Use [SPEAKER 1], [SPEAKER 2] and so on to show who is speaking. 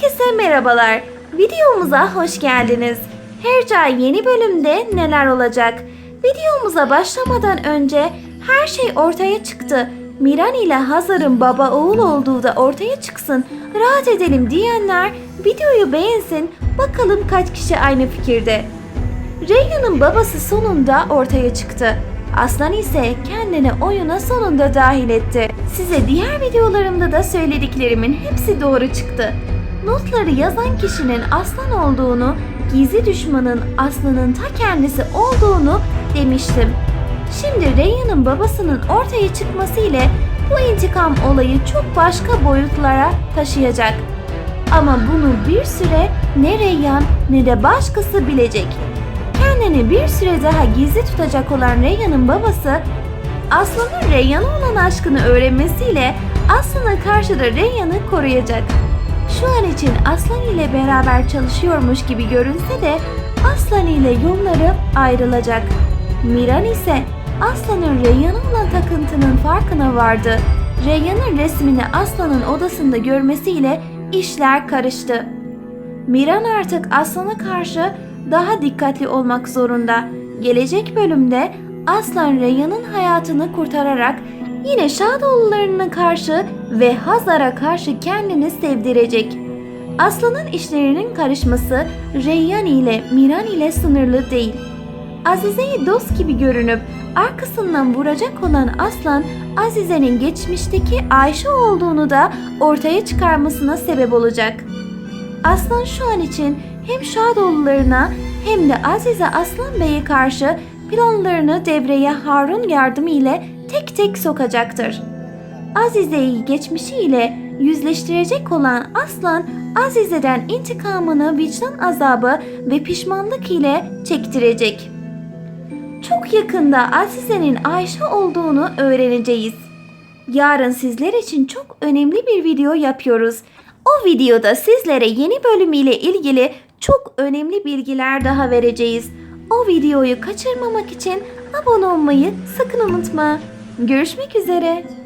[SPEAKER 1] Herkese merhabalar. Videomuza hoş geldiniz. Hercai yeni bölümde neler olacak? Videomuza başlamadan önce her şey ortaya çıktı. Miran ile Hazar'ın baba oğul olduğu da ortaya çıksın. Rahat edelim diyenler videoyu beğensin. Bakalım kaç kişi aynı fikirde. Reyhan'ın babası sonunda ortaya çıktı. Aslan ise kendini oyuna sonunda dahil etti. Size diğer videolarımda da söylediklerimin hepsi doğru çıktı. Notları yazan kişinin aslan olduğunu, gizli düşmanın aslanın ta kendisi olduğunu demiştim. Şimdi Reyhan'ın babasının ortaya çıkması ile bu intikam olayı çok başka boyutlara taşıyacak. Ama bunu bir süre ne Reyhan ne de başkası bilecek. Kendini bir süre daha gizli tutacak olan Reyhan'ın babası Aslan'ın Reyhan'a olan aşkını öğrenmesiyle Aslan'a karşı da Reyhan'ı koruyacak. Şu an için Aslan ile beraber çalışıyormuş gibi görünse de Aslan ile yolları ayrılacak. Miran ise Aslan'ın Reyhan'a olan takıntının farkına vardı. Reyhan'ın resmini Aslan'ın odasında görmesiyle işler karıştı. Miran artık Aslan'a karşı daha dikkatli olmak zorunda. Gelecek bölümde Aslan Reyhan'ın hayatını kurtararak yine Şadoğullarına karşı ve Hazar'a karşı kendini sevdirecek. Aslan'ın işlerinin karışması Reyhan ile Miran ile sınırlı değil. Azize'yi dost gibi görünüp arkasından vuracak olan Aslan, Azize'nin geçmişteki Ayşe olduğunu da ortaya çıkarmasına sebep olacak. Aslan şu an için hem Şadoğullarına hem de Azize Aslan Bey'e karşı planlarını devreye Harun yardımı ile tek tek sokacaktır. Azize'yi geçmişiyle yüzleştirecek olan Aslan, Azize'den intikamını vicdan azabı ve pişmanlık ile çektirecek. Çok yakında Azize'nin Ayşe olduğunu öğreneceğiz. Yarın sizler için çok önemli bir video yapıyoruz. O videoda sizlere yeni bölümüyle ilgili çok önemli bilgiler daha vereceğiz. O videoyu kaçırmamak için abone olmayı sakın unutma. Görüşmek üzere.